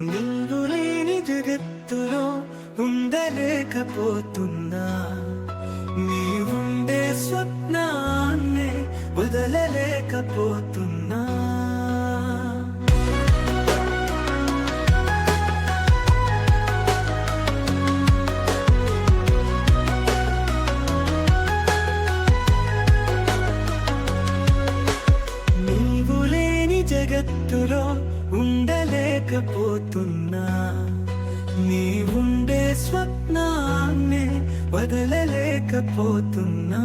నీవు లేని జగత్తులో ఉండలేకపోతున్నా ఉండలేకపోతున్నా నీవుండే స్వప్నాన్ని వదలలేకపోతున్నా.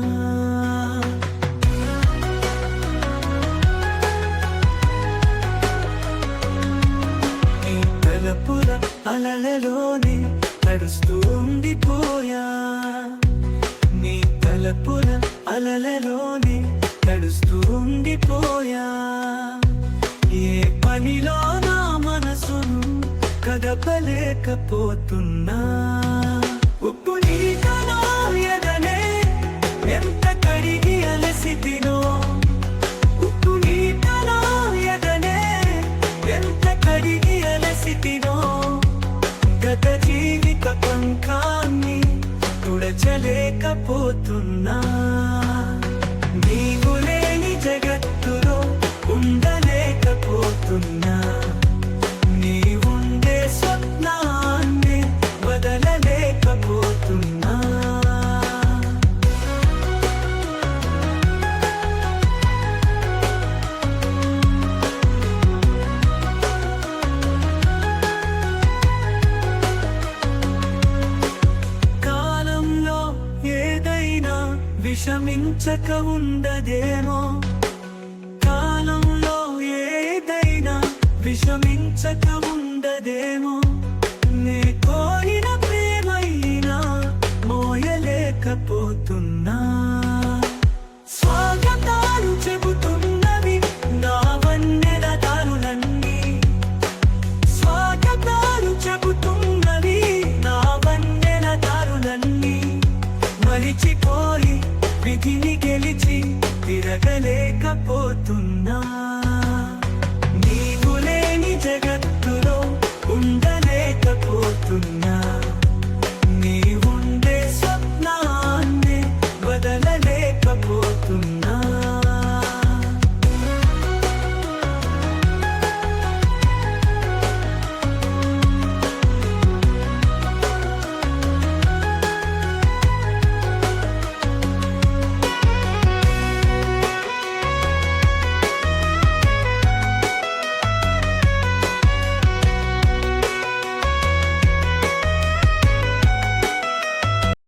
నీ తలపుల అలలలోని నడుస్తూ ఉండిపోయా. నీ తలపుల అలలలోని నడుస్తూ ఉండిపోయా. కదపలేకపోతున్నా ఉప్పు నీటలో ఎదనే ఎంత కడిగి అలసి తినో ఉప్పు నీటలో ఎదనే ఎంత కడిగి అలసితినో. గత జీవిత పంకాన్ని తుడచలేకపోతున్నా. విషమించక ఉండదేమో కాలంలో ఏదైనా విషమించక ఉండదేమో మరిచిపోయి